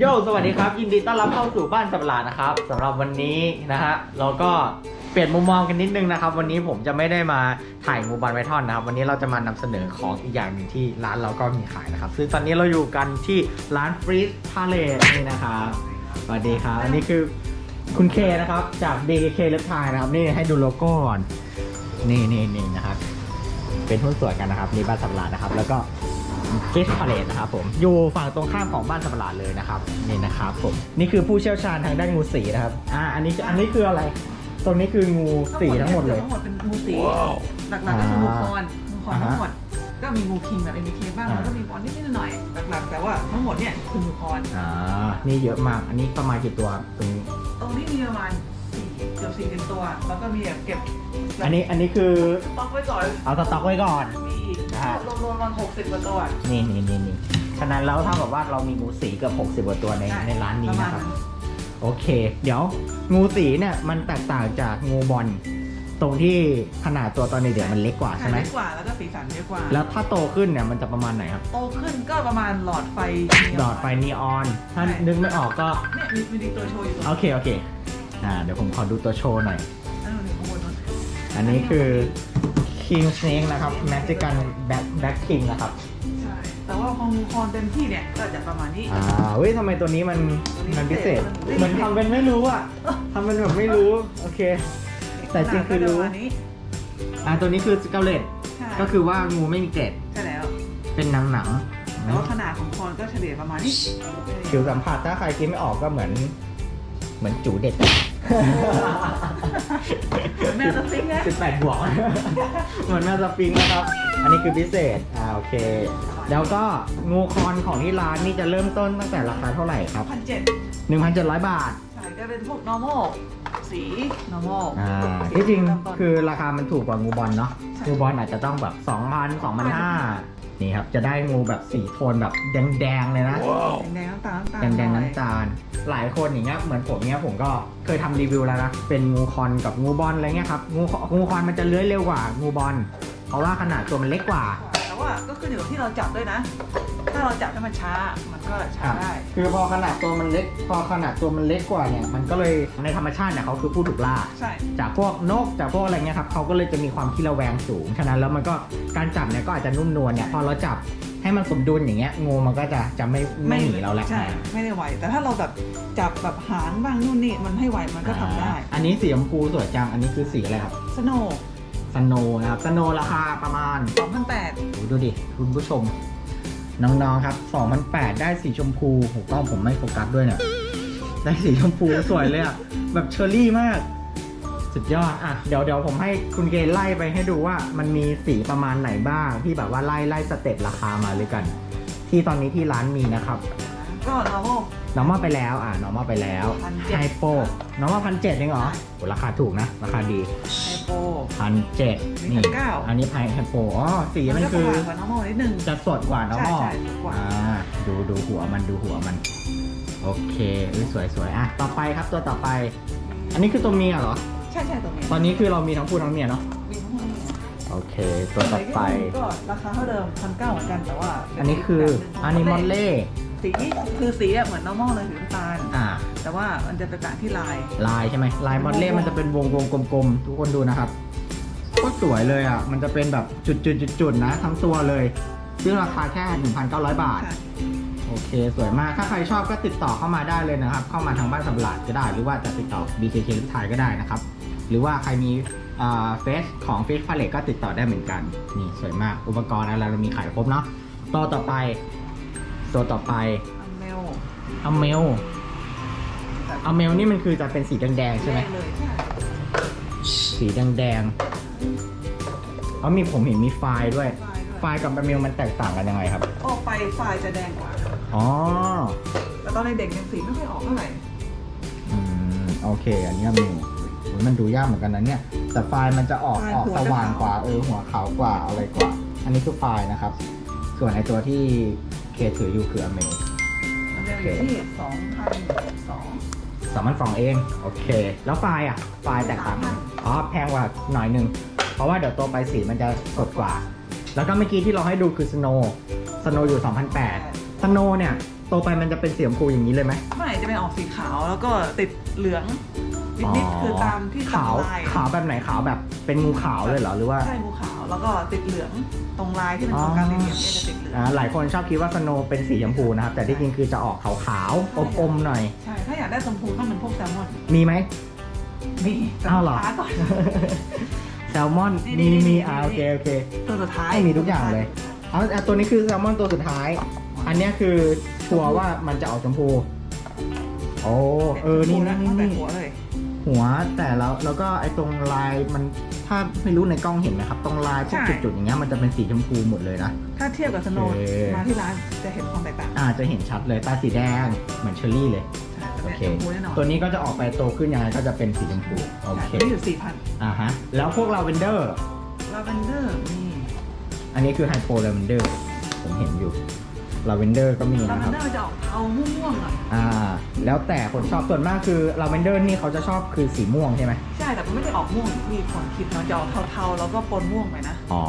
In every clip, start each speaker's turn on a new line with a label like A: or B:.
A: โยสวัสดีครับ ยินดีต้อนรับเข้าสู่บ้านสับหลาดนะครับสำหรับวันนี้นะฮะเราก็เปลี่ยนมุมมองกันนิดนึงนะครับ วันนี้ผมจะไม่ได้มาถ่ายงูบอลไวทอนนะครับ วันนี้เราจะมานำเสนอของอีกอย่างหนึ่งที่ร้านเราก็มีขายนะครับ ซึ่งตอนนี้เราอยู่กันที่ร้านฟรีสพาเลตนี่นะครับสวัสดีครับอันนี้คือคุณเคนะครับจาก BKK เล็บทายนะครับ นี่ให้ดูโลโก้ก่อนนี่นี่นี่นะครับ เป็นหุ้นส่วนกันนะครับนี่บ้านสับหลาดนะครับ แล้วก็ ฟิชพาเลตนะครับผมอยู่ฝั่งตรงข้ามของบ้านสับหลาดเลยนะครับนี่นะครับผมนี่คือผู้เชี่ยวชาญทางด้านงูสีนะครับอ่าอันนี้อันนี้คืออะไร ตรงนี้คืองูสีทั้งหมดเลย
B: ทั้งหมดเป็นงูสีหลักๆก็คืองูคอนงูคอน
A: อ่าฮะ
B: ทั้งหมดก็มีงูคิงแบบเอ็นเคบ้าง
A: อ่า
B: แล้วก็มีบอลนิดๆหน่อยๆหลักๆ แต่ว่าทั้งหมดเนี่ยคืองูคอน
A: อ่านี่เยอะมากอันนี้ประมาณกี่ตัวครับตรงนี้
B: ตรงนี้มีประมาณสี่เกือบสี่สิบตัว แล้วก็มีแบบเก็บ
A: อันนี้อันนี้คือ
B: สต็อกไว้ก่อน
A: เอาสต็อกไว้ก่อน
B: มีอีก
A: นะฮะ
B: รวมๆประมาณหกสิบกว่าตัว
A: นี่นี่นี่นี่ฉะนั้นแล้วเท่ากับว่าเรามีงูสีเกือบ60กว่าตัวใน
B: ใช่
A: ในร้านนี้
B: ประมาณ
A: นะครับโอเค เดี๋ยวงูสีเนี่ยมันแตกต่างจากงูบอลตรงที่ขนาดตัวตอนเด็กๆมันเล็กกว่าใช่ไหม
B: เล็กกว่าแล้วก็สีสันเยอะกว่า
A: แล้วถ้าโตขึ้นเนี่ยมันจะประมาณไหนครับ
B: โตขึ้นก็ประมาณหลอดไฟ
A: หลอดไฟนีออน ถ้านึกไม่ออกก็
B: เนี่ยมีมีตัวโชว์อยู่ตรง
A: โอเคโอเค อ่า เดี๋ยวผมขอดูตัวโชว์หน่อย
B: นั้นอยู่ข้างบนนู้น
A: อันนี้คือ King Snake นะครับ Mexican Black Black King นะครับ
B: ใช่แต่ว่าพองูคอนเต็มที่เนี่ยก็จะประมาณนี้
A: อ่าเฮ้ยทำไมตัวนี้มันมันพิเศษ
B: มันพิเศษ
A: เหมือนทำเป็นไม่รู้อะทำเป็นแบบไม่รู้โอเค แต่จริงคือรู้
B: ขนาดก็จะประมาณนี้
A: อ่าตัวนี้คือสเกลเลต
B: ใช่
A: ก็คือว่างูไม่มีเกล็ด
B: ใช่แล้ว
A: เป็นหนังหนัง
B: แต่ว่าขนาดของคอนก็เฉลี่ยประมาณนี้
A: ผิวสัมผัสถ้าใครคิดไม่ออกก็เหมือน เหมือนจูเด็ด
B: แมวสฟิงค์นะ
A: สิบแปดบวกเหมือนแมวสปริงนะครับ อันนี้คือพิเศษ อ่าโอเค แล้วก็งูคอนของที่ร้านนี่จะเริ่มต้นตั้งแต่ราคาเท่าไหร่ครับ
B: พันเจ็ด
A: 1,700 บาท
B: ใช่ก็เป็นพวก normal สี normal
A: อ่า
B: สี
A: ที่จริง
B: เมต้น
A: คือราคามันถูกกว่างูบอลเนาะ
B: ใช่
A: งูบอลอาจจะต้องแบบ2,000 2,500 นี่ครับ จะได้งูแบบสีโทนแบบแดงๆเลยนะ
B: แดงๆน้ำตาลน้ำตาล
A: แดงๆ
B: หอย
A: น้ำตาล หลายคนอย่างเงี้ยเหมือนผมเนี้ยผมก็เคยทำรีวิวแล้วนะ เป็นงูคอนกับงูบอลอะไรเงี้ยครับ งูงูคอนมันจะเลื้อยเร็วกว่างูบอลเพราะว่าขนาดตัวมันเล็กกว่า
B: แต่ว่าก็ขึ้นอยู่กับที่เราจับด้วยนะ ถ้าเราจับให้มันช้ามันก็ช้าได้
A: คือพอขนาดตัวมันเล็ก พอขนาดตัวมันเล็กกว่าเนี่ย มันก็เลยในธรรมชาติเนี่ยเขาคือผู้ถูกล่า
B: ใช่
A: จากพวกนกจากพวกอะไรเงี้ยครับเขาก็เลยจะมีความขี้ระแวงสูง ฉะนั้นแล้วมันก็การจับเนี่ยก็อาจจะนุ่มนวลเนี่ยพอเราจับให้มันสมดุลอย่างเงี้ยงูมันก็จะจะไม่ไม่หนีเราแล้ว
B: ใช่ไม่ได้ไหว แต่ถ้าเราแบบจับแบบหางบ้างนู่นนี่มันให้ไหวมันก็ทำได้
A: อ่าอันนี้สีชมพูสวยจังอันนี้คือสีอะไรครับ
B: สโน
A: สโนนะครับสโนราคาประมาณ
B: สองพันแป ดู
A: ดิคุณผู้ชม น้องๆครับ2008 ได้สีชมพูผมก็ผมไม่โฟกัสด้วยเนี่ยได้สีชมพูสวยเลยอะแบบเชอร์รี่มาก สุดยอดอะเดี๋ยวเดี๋ยวผมให้คุณเกณฑ์ไล่ไปให้ดูว่ามันมีสีประมาณไหนบ้างที่แบบว่าไล่ไล่สเต็ปราคามาเลยกัน ที่ตอนนี้ที่ร้านมีนะครับ
B: ก็ normal
A: น้องมาไปแล้วอะน้องมาไปแล้ว
B: 1,700
A: ไฮโปน้องมาพันเจ็ดเองเหรอโหราคาถูกนะ ราคาดี
B: ไฮโป
A: พันเจ็ด
B: มี
A: นี่
B: 1,900
A: อันนี้ไฮโปอ๋อสีมัน
B: ก็
A: คือ
B: สว่างกว่า normal นิดนึง
A: จะสดกว่าน้อง
B: ใช่
A: มอ
B: ใช่สดกว่า
A: อ่า ดูดูหัวมันดูหัวมัน โอเคอุ๊ยสวยสวยอะ ต่อไปครับตัวต่อไป อันนี้คือตัวเมียเหรอ
B: ใช่ใช่ตรงนี้
A: ตอนนี้คือเรามีทั้งผู้ทั้งเมียเนาะ
B: มีทั้งหมด
A: โอเค ตัวต่อไป
B: ก็ราคาเท่าเดิมพันเก้าเหมือนกันแต่ว่า
A: อันนี้คืออันนี้มอนเล่
B: สีคือสีอะเหมือน normal เลยสีน้ำตาล
A: อ่า
B: แต่ว่ามันจะแตกต่างที่ลาย
A: ลายใช่ไหมลายมอนเล่มันจะเป็นวงวงกลมๆ ทุกคนดูนะครับก็สวยเลยอะ มันจะเป็นแบบจุดจุดจุดจุดๆๆๆนะ ทั้งตัวเลย ซึ่งราคาแค่ 1,900 บาท
B: ค่ะ
A: โอเค สวยมาก ถ้าใครชอบก็ติดต่อเข้ามาได้เลยนะครับ เข้ามาทางบ้านสำหลาดก็ได้ หรือว่าจะติดต่อ BKK ลูกชายก็ได้นะครับ หรือว่าใครมีเฟซของเฟซพาเลตก็ติดต่อได้เหมือนกัน นี่สวยมาก อุปกรณ์อะไรเรามีขายครบเนาะตัวต่อไป ตัวต่อไป
B: อัมเมล
A: อเมลอเมลนี่มันคือจะเป็นสีแดงๆใช่ไหม
B: เลยใช่
A: สีแดงๆเอามีผมเห็นมีไฟล์ด้วยไฟล์กับอเมลมันแตกต่างกันยังไงครับ
B: ออกไปไฟล์จะแดงกว่า
A: อ๋อ
B: แต่ตอนในเด็กยังสีไม่ค่อยออกเท่าไหร่
A: อืมโอเค อันนี้มีโอ้ยมันดูยากเหมือนกันนะเนี่ย แต่ไฟล์มันจะออกออกสว่างกว่า เออหัวขาวกว่าอะไรกว่า อันนี้คือไฟล์นะครับ ส่วนไอตัวที่ เคถืออยู่คืออเมล
B: อัมเมลอยู่ที่สองพันสอง
A: สามารถฟองเอง โอเค แล้วไฟล์อะ ไฟล์แตกต่างกันอ๋อ แพงกว่าหน่อยหนึงเพราะว่าเดี๋ยวตัวไปสีมันจะสดกว่า แล้วก็เมื่อกี้ที่เราให้ดูคือสโนว์สโนว์อยู่2,008สโนว์เนี่ยโตไปมันจะเป็นสีชมพูอย่างนี้เลยไหม
B: ไม่จะเป็นออกสีขาวแล้วก็ติดเหลืองนิดๆคือตามที่
A: ขาว
B: ตามลาย
A: ขาวแบบไหนขาวแบบเป็นงูขาวเลยเหรอหรือว่า
B: ใช่งูขาว แล้วก็ติดเหลืองตรงลายที่เป็นตรงกลางเหลี่ยมๆเนี่ยจะติดเหลือง
A: อ่าหลายคนชอบคิดว่าสโนว์เป็นสีชมพูนะครับ แต่ที่จริงคือจะออกขาวๆอมๆหน่อย
B: ใช่ ถ้าอยากได้ชมพูต้องเป็นพวกแซลมอน
A: มีไหม
B: นี่
A: อ้าวเหรอ
B: ช้ก่อน
A: แซลมอน
B: นี่
A: มี
B: นี่
A: มี
B: นี่
A: อ่าโอเคโอเค
B: ตัวสุดท้าย
A: ให้มีทุกอย่างเลยเอาเอาตัวนี้คือแซลมอนตัวสุดท้าย อันเนี้ยคือชัวร์ว่ามันจะออกชมพู โอ้เออนี่นี่นี่
B: ตั้งแต่
A: นี่
B: หัวเลย
A: หัวแต่แล้วแล้วก็ไอ้ตรงลายมัน ถ้าไม่รู้ในกล้องเห็นไหมครับตรงลายพวกจุดๆอย่างเงี้ยมันจะเป็นสีชมพูหมดเลยนะ
B: ถ้าเทียบกับสโนว์
A: โอเค
B: มาที่ร้านจะเห็นความแตกต่าง
A: อ่าจะเห็นชัดเลยตาสีแดงเหมือนเชอร์รี่เลย
B: ใช่แต่
A: โอ
B: เป็น
A: เค
B: ชมพูแน่นอน
A: ตัวนี้ก็จะออกไปโตขึ้นยังไงก็จะเป็นสีชมพูโอเค
B: ตัวนี้อยู่สี่พัน
A: อ่าฮะแล้วพวกลาเวนเดอร์
B: ลาเวนเดอร์มี
A: อันนี้คือไฮโปลาเวนเดอร์ผมเห็นอยู่ ลาเวนเดอร์ก็มี
B: ลา
A: นะ
B: เว
A: คนรับ
B: เดอร์จะออกเทาม่วงๆหน่อย
A: อ่า แล้วแต่คนชอบส่วนมากคือลาเวนเดอร์นี่เขาจะชอบคือสีม่วงใช่ไหม
B: ใช่แต่มันไม่ได้ออกม่วงอย่างที่คนคิดเนาะจะออกเทาๆแล้วก็ปนม่วงไปนะ
A: อ๋อ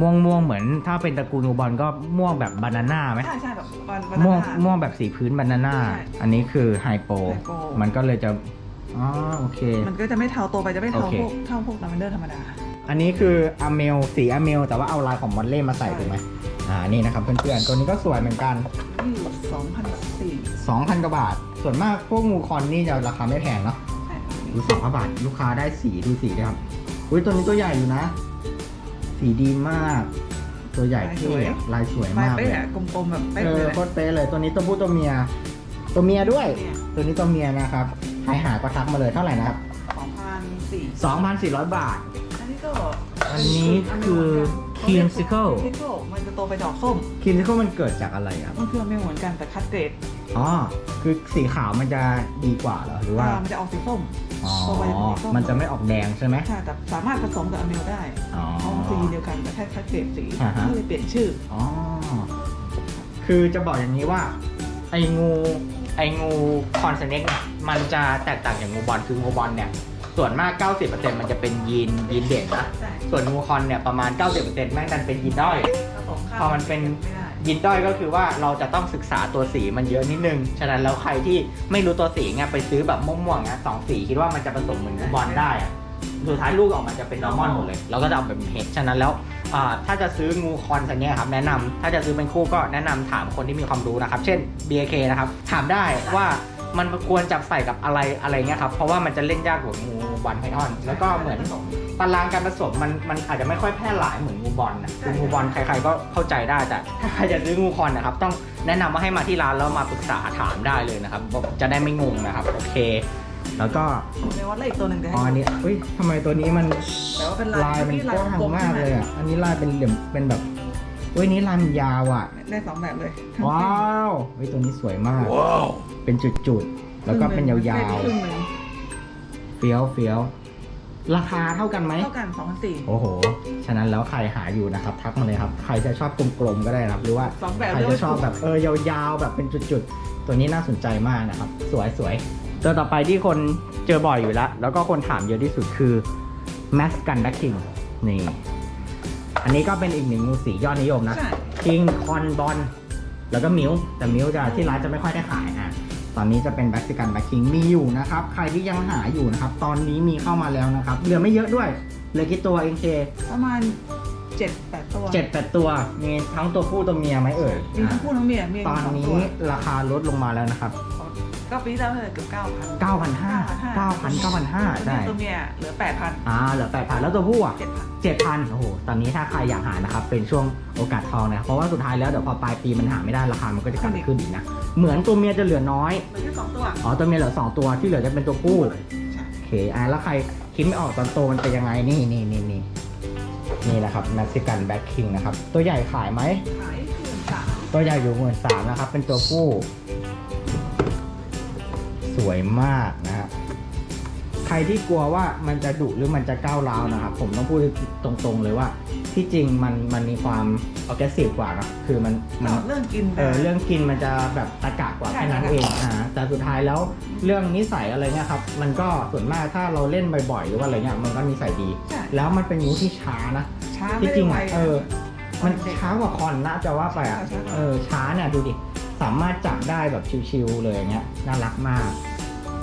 A: ม่วงม่วงเหมือนถ้าเป็นตระกูลนูบอลก็ม่วงแบบบานาน่าไหม
B: ใช่ใช่แบบวันวัน
A: ม่วง
B: นั้น
A: ม่วงแบบสีพื้นบานาน่า
B: ใช่
A: อันนี้คือไฮโป
B: ไฮโป
A: มันก็เลยจะ อ๋อ โอเค
B: มันก็จะไม่เทาโตไปจะไม่เทา
A: โอเค
B: พวกเท่าพวกลาเวนเดอร์ธรรมดา
A: อันนี้คืออเมลสีอเมลแต่ว่าเอาลายของมอนเล่มาใส่
B: ใช่
A: ถูกไหม อ่านี่นะครับเพื่อนๆตัวนี้ก็สวยเหมือนกัน
B: นี่อยู่สองพันสี่
A: 2,000กว่าบาท ส่วนมากพวกงูคอนนี่จะราคาไม่แพงเนาะดูสองพันบาท ลูกค้าได้สีดูสีด้วยครับอุ้ยตัวนี้ตัวใหญ่อยู่นะ สีดีมาก ตัวใหญ่เท่อะลายสวย
B: ลาย
A: มากเล
B: เป๊ะ
A: ย
B: อะกลมๆแบบเป๊ะ
A: เอ
B: เล
A: อยโคตรเป๊ะเลยตัวนี้ตัวผู้ตัวเมีย ตัวเมียด้วย
B: เนี่ย
A: ตัวนี้ตัวเมียนะครับใครหาก็ทักมาเลยเท่าไหร่นะครับ
B: สองพันสี่
A: 2,400 บาท
B: อันนี้ก็
A: อันนี้คือ Creamsicle
B: คิโมันจะโตไปดอกส้ม
A: คิมซิโคมันเกิดจากอะไรครับ
B: มันคือไม่เหมือนกันแต่คัดเกรด
A: อ๋อคือสีขาวมันจะดีกว่าเหรอหรือว่า
B: มันจะออกสีส้ม
A: อ๋อ
B: โตไปเป็นสีส้
A: มันจะไม่ออกแดงใช่ไหม
B: ใช่แต่สามารถผสมกับอเมลได้
A: อ๋อ
B: เพราะมันคือยีนเดียวกันแต่แค่คัดเกรดสี
A: อ่าฮะ
B: ก็เลยเปลี่ยนชื่อ
A: อ๋อคือจะบอกอย่างนี้ว่าไอ้งูไอ้งูคอนเซเน็กเนี่ยมันจะแตกต่างจากงูบอลคืองูบอลเนี่ย ส่วนมาก 90%มันจะเป็นยีนยีนเด่นนะ
B: ใช่
A: ส่วนงูคอนเนี่ยประมาณ 90%แม่งดันเป็นยีนด้อย
B: ผสมข้าว
A: พอมันเป็น
B: ไม่ได้
A: ยีนด้อยก็คือว่าเราจะต้องศึกษาตัวสีมันเยอะนิดนึง ฉะนั้นแล้วใครที่ไม่รู้ตัวสีเนี่ยไปซื้อแบบม่วงๆนะสองสีคิดว่ามันจะผสมเหมือนงูบอลได้อะสุดท้ายลูกออกมาจะเป็นนอร์มอนหมดเลย เราก็จะเอาแบบเฮดฉะนั้นแล้วอ่าถ้าจะซื้องูคอนสันเนี่ยครับแนะนำถ้าจะซื้อเป็นคู่ก็แนะนำถามคนที่มีความรู้นะครับ เช่น BK นะครับ ถามได้ว่า มันควรจับใส่กับอะไรอะไรเงี้ยครับ เพราะว่ามันจะเล่นยากกว่างูบอลไพทอน แล้วก็เหมือนตารางการผสมมันมันอาจจะไม่ค่อยแพร่หลายเหมือนงูบอลนะคืองูบอลใครๆก็เข้าใจได้แต่ถ้าใครจะซื้องูคอนนะครับ ต้องแนะนำว่าให้มาที่ร้านแล้วมาปรึกษาถามได้เลยนะครับจะได้ไม่งงนะครับ โอเค แล้วก็
B: ในวัดเลขตัวหนึ่งจะให้
A: อ๋ออันนี้เฮ้ยทำไมตัวนี้มัน
B: แต่ว่าเป็น
A: ลา
B: ลายย
A: มัน
B: ที่
A: กว้างมากเลยอะอันนี้ลายเป็นเหลี่ยมเป็นแบบ เฮ้ยนี้ลายมันยาวอะ
B: ได้สองแบบเลยทั้ง
A: ว้าวเฮ้ยตัวนี้สวยมาก เป็นจุดๆ แล้วก็เป็นยาว
B: ครึ่งหนึ่ง
A: ๆ เฟี้ยวเฟี้ยวราคาเท่ากันไหม
B: เท่ากันสองพันสี่
A: โอ้โห ฉะนั้นแล้วใครหาอยู่นะครับ ทักมาเลยครับ ใครจะชอบกลมๆก็ได้นะครับ หรือว่า
B: สองแบบ
A: ใครจะชอบแบบเออยาวๆ แบบเป็นจุดๆ ตัวนี้น่าสนใจมากนะครับ สวยสวยตัวต่อไปที่คนเจอบ่อยอยู่แล้ว แล้วก็คนถามเยอะที่สุดคือ m a s c a n d a King นี่ อันนี้ก็เป็นอีกหนึ่งงูสียอดนิยมนะ
B: ใช่
A: King คอนบอลแล้วก็มิวแต่มิวจะที่ร้านจะไม่ค่อยได้ขายอะตอนนี้จะเป็นแบ็กซิกันแบ็คคิงมีอยู่นะครับ ใครที่ยังหาอยู่นะครับ ตอนนี้มีเข้ามาแล้วนะครับเหลือไม่เยอะด้วยเหลือกี่ตัวเองเค
B: ประมาณเจ็ดแปดตัว
A: เจ็ดแปดตัวมีทั้งตัวผู้ตัวเมียไหมเอ่ย
B: มีทั้งคู่ทั้งเมียมี
A: ตอน
B: สง
A: นี้
B: ตัว
A: ราคาลดลงมาแล้วนะครับ
B: ก็ปีที่แล้วเลยเกือบเก้าพัน
A: 9,500 9,000 9,500 ได้
B: ตัวเมียเหลือแปดพัน
A: อ่าเหลือแปดพันแล้วตัวผู้อะ
B: เจ็ดพัน
A: เจ็ดพันโอ้โห ตอนนี้ถ้าใครอยากหานะครับ เป็นช่วงโอกาสทองนะครับเพราะว่าสุดท้ายแล้วเดี๋ยวพอปลายปีมันหาไม่ได้ราคา มันก็จะกลับขึ้นอีกนะ เหมือนตัวเมียจะเหลือน้อย
B: เหลือแค่สองตัว
A: อ๋อ ตัวเมียเหลือสองตัวที่เหลือจะเป็นตัวผู้
B: ใช่
A: โอเค อะแล้วใครคิดไม่ออกตอนโตมันเป็นยังไง นี่นี่นี่นี่นี่นะครับแม x ซิกันแบ็คคิงนะครับ ตัวใหญ่ขายไหม
B: ขายคืนสาม
A: ตัวใหญ่อยู่หมื่นสามนะครับ เป็นตัวผู้ สวยมากนะครับใครที่กลัวว่ามันจะดุหรือมันจะก้าวร้าวนะครับ ผมต้องพูดตรงๆเลยว่า ที่จริงมันมันมีความออ g ก s ซีฟกว่านะคือมันมัน
B: เรื่องกิน
A: เออเรื่องกินมันจะแบบตะกะกว่า
B: ใช่
A: แค่นั้น
B: ตะกะ
A: เองอ่าแต่สุดท้ายแล้วเรื่องนิสัยอะไรเงี้ยครับ มันก็ส่วนมากถ้าเราเล่นบ่อยๆ หรือว่าอะไรเงี้ยมันก็นิสัยดี
B: ใช่
A: แล้วมันเป็นงูที่ช้านะ
B: ช้า
A: ที่
B: ไม่
A: จริ
B: ได้
A: ง
B: ไว
A: อะเออ มันช้ากว่าคอนนะจะว่าไปอะ
B: ช้ากว่า
A: เออช้าเนี่ยดูดิ สามารถจับได้แบบชิวๆเลยอย่างเงี้ยน่ารักมาก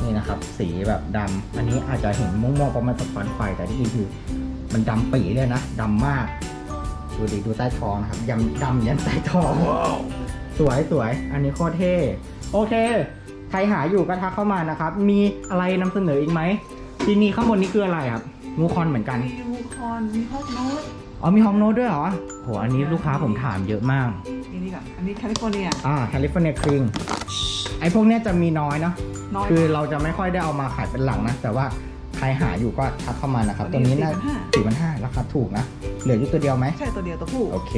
A: นี่นะครับ สีแบบดำอันนี้อาจจะเห็นม่วงๆประมาณสะท้อนไฟแต่ที่จริงคือ มันดำปีเลยนะดำมากดูดิดูใต้ท้องนะครับยำดำยันใต้ท้องสวยสวยอันนี้โคตรเท่โอเค ใครหาอยู่ก็ทักเข้ามานะครับ มีอะไรนำเสนออีกไหมที่นี่ข้างบนนี้คืออะไรครับงูคอนเหมือนกัน
B: มียูคอนมีฮอกโนต
A: อ๋อมีฮองโนดด้วยเหรอโหอันนี้ลูกค้าผมถามเยอะมาก
B: อันนี้ก่อนอันนี้แคลิฟอร์เนีย
A: อ่าแคลิฟอร์เนียครีงไอพวกเนี้ยจะมีน้อยเนาะ
B: น้อย
A: คือเราจะไม่ค่อยได้เอามาขายเป็นหลังนะ แต่ว่าใครหาอยู่ก็ทักเข้ามานะครับ
B: ตั
A: ตัวว
B: นี้
A: นี้น่า
B: 4,500
A: สี่พันห้าราคาถูกนะ เหลืออยู่ตัวเดียวไหม
B: ใช่ตัวเดียวตัวผู้
A: โอเค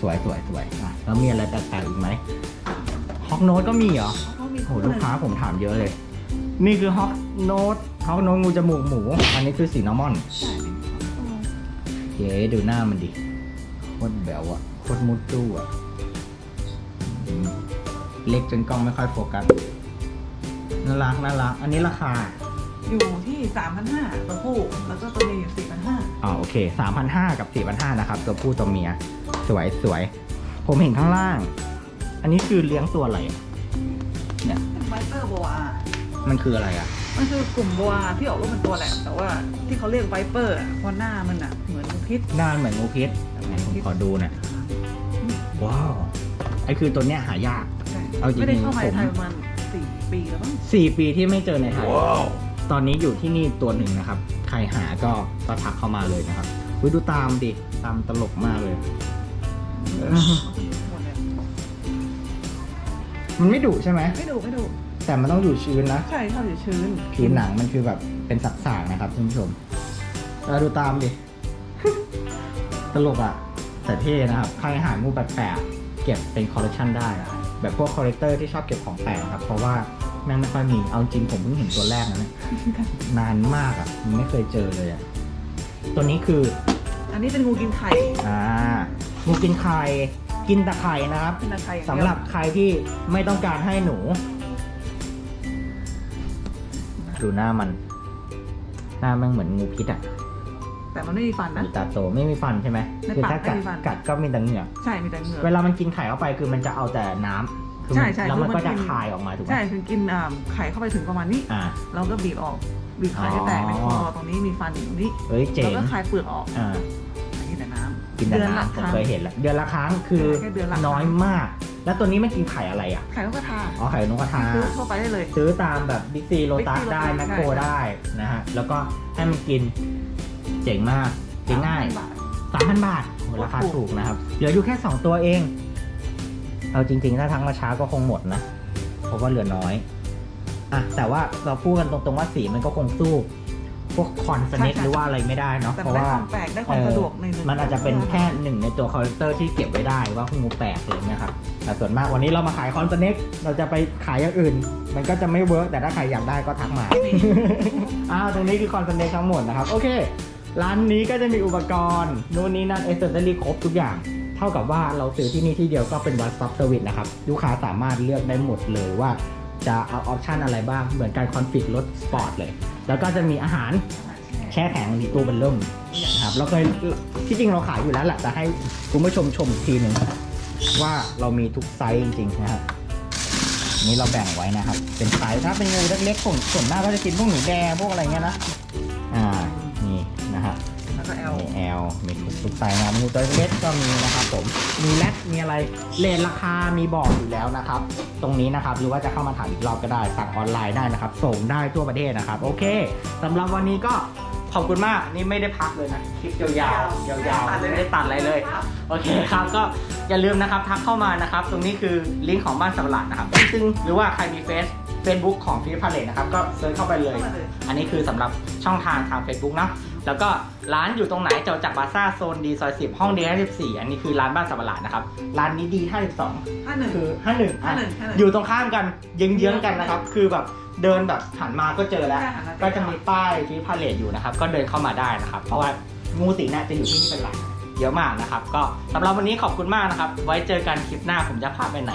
A: สวยสวยสวยอะแล้วมีอะไรแปลกๆอีกไหมฮอกโนดก็มีเหรอ
B: เขามี
A: โหลูกค้าผมถามเยอะเลย นี่คือฮอกโนดฮอกโนดงูจมูกหมู อันนี้คือสีนอร์มอน
B: ใช่มี
A: เย้ดูหน้ามันดิโคตรแบวอะโคตรมุดตู้อะอืมเล็กจนกล้องไม่ค่อยโฟกัสน่ารักน่ารัก อันนี้ราคา
B: อยู่ที่สามพันห้าตัวผู้แล้วก็ตัวเมียอยู่สี่พันห้า
A: อ๋อโอเคสามพันห้ากับสี่พันห้านะครับ ตัวผู้ตัวเมีย สวยสวย ผมเห็นข้างล่าง อันนี้คือเลี้ยงตัวอะไรอะเนี่ย
B: เป็นไวเปอร์โบอา
A: มันคืออะไรอะ
B: มันคือกลุ่มโบอาที่ออกรูปเป็นตัวแหละแต่ว่าที่เขาเรียกไวเปอร์อะเพราะหน้ามันอะ เหมือนงูพิษ
A: หน้ามันเหมือนงูพิษไหนผมขอดูหน่อย ว้าว ไอคือตัวเนี้ยหายาก
B: ใช่
A: เอาจริงๆ
B: ไม่ได้เข้ามาในไทย
A: ผม
B: ประมาณสี่ปีแล้วมั้ง
A: สี่ปีที่ไม่เจอในไทย ตอนนี้อยู่ที่นี่ตัวหนึ่งนะครับ ใครหาก็ก็ทักเข้ามาเลยนะครับอุ๊ยดูตามดิ ตามตลกมากเลย
B: หมดเลย
A: มันไม่ดุใช่ไหม
B: ไม่ดูไม่ดู
A: แต่มันต้องอยู่ชื้นนะ
B: ใช่ชอบอยู่ชื้น
A: ผิวหนังมันคือแบบเป็นสักๆนะครับคุณผู้ชมแล้วดูตามดิ ตลกอะ แต่เท่นะครับใครหางูแปลกๆเก็บเป็นคอลเลคชันได้อะแบบพวกคอลเลกเตอร์ที่ชอบเก็บของแปลกครับ เพราะว่าแม่งไม่ค่อยมีเอาจริงผมเพิ่งเห็นตัวแรกนะเนี่ยนานมากอะมันไม่เคยเจอเลยอะตัวนี้คือ
B: อันนี้เป็นงูกินไข่
A: อ่างูกินไข่กินแต่ไข่นะครับ
B: เป็นตะไคร่อย่าง
A: สำ
B: เดียว
A: หรับใครที่ไม่ต้องการให้หนู ดูหน้ามัน หน้ามันเหมือนงูพิษอะ
B: แต่มันไม่มีฟันนะ
A: มีตาโตไม่มีฟันใช่ไหม
B: ใน
A: คือ
B: ปาก
A: ถ้ากัด
B: ไม่มีฟัน
A: กัดก็มีแต่เหงือก
B: ใช่มีแต่เหงือก
A: เวลามันกินไข่เข้าไปคือมันจะเอาแต่น้ำคือมัน
B: ใช่ใช่
A: แล้วมัน
B: คือมัน
A: ก็จะ
B: กิน
A: คายออกมาถูกไหม
B: ใช่คือกินอ่าไข่เข้าไปถึงประมาณนี้
A: อ่า
B: เราก็บีบออกบีบไข่ให้แตกในคอตรงนี้มีฟันอยู่ตรงนี้
A: เฮ้ยเจ๋
B: แล้ว
A: ง
B: ก็คายเปลือกออก
A: อ่า
B: กินแต่น้ำ
A: กินแต่
B: เดือละ
A: น้ำผม
B: ครั้ง
A: เคยเห็นแล้วเดือนละครั้งคือ
B: แค่เดือนละครั้ง
A: น้อยมาก แล้วตัวนี้มันกินไข่อะไรอะ
B: ไข่นกกระทา
A: อ๋อไข่นกกระทา
B: ซื้อทั่วไปได้เลย
A: ซื้อตามแบบบิ๊กซีโลตัส
B: Big C
A: ได้
B: Lotus
A: แมคโคร
B: ได้
A: ได้นะฮะ แล้วก็ให้มันกินเจ๋งมากกินง่าย
B: บาท
A: สามพันบาทโหราคา
B: ถูก
A: ถูกนะครับ เหลืออยู่แค่ 2 ตัวเอง เอาจริง ๆ ถ้าทั้งมาช้าก็คงหมดนะ เพราะว่าเหลือน้อย อะ แต่ว่าเราพูดกันตรงๆว่าสีมันก็คงสู้ พวกคอนสเน็กหรือว่าอะไรไม่ได้เนาะ
B: แต่
A: เพ
B: มัน
A: ราะ
B: ได้
A: ว่า
B: ความแปลกได้ความสะดวกในหนึ่ง
A: มันอาจจะเป็นแค่หนึ่งในตัวคอลเลกเตอร์ที่เก็บไว้ได้ว่างูแปลกอะไรเงี้ยครับ แต่ส่วนมากวันนี้เรามาขายคอนสเน็กเราจะไปขายอย่างอื่น มันก็จะไม่เวิร์กแต่ถ้าใครอยากได้ก็ทักมา อ้าวตรงนี้คือคอนเทนต์ทั้งหมดนะครับ โอเค ร้านนี้ก็จะมีอุปกรณ์นู่นนี่นั่นเอเซนเรี่ครบทุกอย่าง เท่ากับว่าเราซื้อที่นี่ที่เดียวก็เป็น one stop service นะครับ ลูกค้าสามารถเลือกได้หมดเลยว่าจะเอาออปชันอะไรบ้าง เหมือนการคอนฟิกรถสปอร์ตเลย แล้วก็จะมีอาหารแช่แข็งมีตู้เป็นเริ่มนะครับเราเคยที่จริงเราขายอยู่แล้วแหละแต่ให้คุณผู้ชมชมอีกทีหนึ่งว่าเรามีทุกไซส์จริงๆนะครับนี่เราแบ่งไว้นะครับ เป็นไซส์ถ้าเป็นงูเล็กๆส่วนส่วนมากก็จะกินพวกหนูแดงพวกอะไรเงี้ยนะอ่า มีทุกไซส์นะครับงูตัวเล็กก็มีนะครับผมมีแรดมีอะไรเลทราคามีบอกอยู่แล้วนะครับ ตรงนี้นะครับหรือว่าจะเข้ามาถามอีกรอบก็ได้สั่งออนไลน์ได้นะครับ ส่งได้ทั่วประเทศนะครับ โอเคสำหรับวันนี้ก็ขอบคุณมากนี่ไม่ได้พักเลยนะคลิปยาวๆยาวๆไม่ได้ตัดอะไรเลยโอเคครับก็อย่าลืมนะครับทักเข้ามานะครับ ตรงนี้คือลิงก์ของบ้านสับหลาดนะครับซึ่งหรือว่าใครมีเฟซเฟซบุ๊กของฟิลิปพาเลตนะครับ ก็เซิร์ชเข้าไปเลย อันนี้คือสำหรับช่องทางทาง Facebook นะ แล้วก็ร้านอยู่ตรงไหนจะจากบาซ่าโซนดีซอย10ห้องดี54อันนี้คือร้านบ้านสับหลาดนะครับ ร้านนี้ดี52
B: ห้าหนึ่ง
A: คือ51
B: ห้า
A: อะ
B: หนึ่งห้าหนึ่ง
A: อยู่ตรงข้ามกันเยื้องๆกันนะครับ คือแบบเดินแบบหันมาก็เจอแล้ว
B: ใช่หันมา
A: ก็จะมีป้ายที่พาเลทอยู่นะครับ ก็เดินเข้ามาได้นะครับ เพราะว่างูสิงเนี่ยจะอยู่ที่นี่เป็นหลักเยอะมากนะครับ ก็สำหรับวันนี้ขอบคุณมากนะครับ ไว้เจอกันคลิปหน้าผมจะพาไปไหน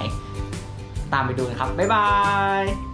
A: ตามไปดูนะครับบ๊ายบาย